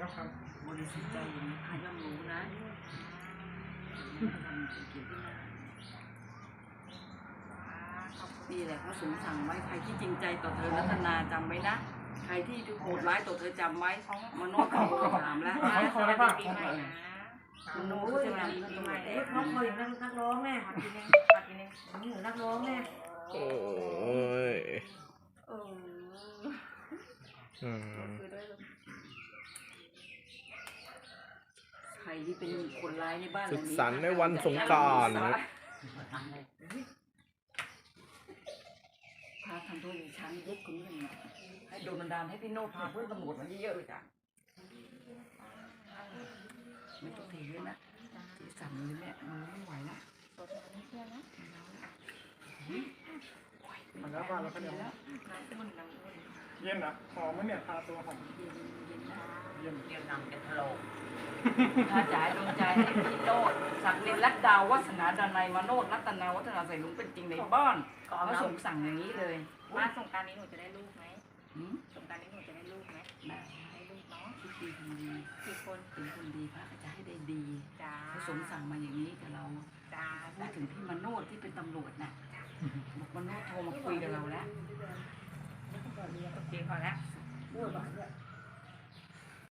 แล้วครับบริสุทธิ์ใจอย่างนี้ใครย่อมรู้นะทำเกี่ยวกับนี่แหละพระสงฆ์สั่งไว้ใครที่จริงใจต่อเธอรัตนาจำไว้นะ ใครที่โหดร้ายต่อเธอจำไว้มโนเขาถามแล้วขอขอได้ป่ะปีใหม่นะมโนเขาจะมาปีใหม่เอ๊ะเขาเคยนักนักร้องแน่ขอทีนึงขอทีนึงหนูนักร้องแน่โอ้ยเออ อืม คือด้วย ใค รที่เป็นคนร้ายในบ้านหสุลังขนี้สันต์ในวันสงกรานต์ครับ พาทำโทษดิฉันเย็ดคุณหนึ่งหน่อยให้โดนบันดาลให้พี่โน้ตพาเพื่อนตำรวจมาเยอะๆเลยจ้ะไม่ต้องเทเยอะนะเสียสั่นเลยแม่มือไม่ไหวนะตัวเธอไม่เชื่อนะมันแล้วป่ะแล้วก็เดี๋ยวน้ำอุ่นน้ำอุ่นเย็นนะหอมไหมเนี่ยทาตัวหอมเย็นเดี๋ยวนำเป็นโลก ถ้าจ่ายดวงใจให้พี่โนดศักดินรัตดาววัฒนาดนัยมาโนดรัตนาวัฒนาใส่ลุงเป็นจริงในบ้านเขาส่งสั่งอย่างนี้เลยว่าสงกรารนี้หนูจะได้ลูกไหมหืมสงกรารนี้หนูจะได้ลูกไหมแม่ได้ลูกเนาะคิดดีทำดีกี่คนเป็นคนดีพระก็จะให้ได้ดีจ้าพระสงฆ์สั่งมาอย่างนี้กับเราจ้าพูดถึงพี่มโนดที่เป็นตำรวจน่ะบอกมโนดโทรมาคุยกับเราแล้วโอเคพอแล้วด้วยบาทด้วย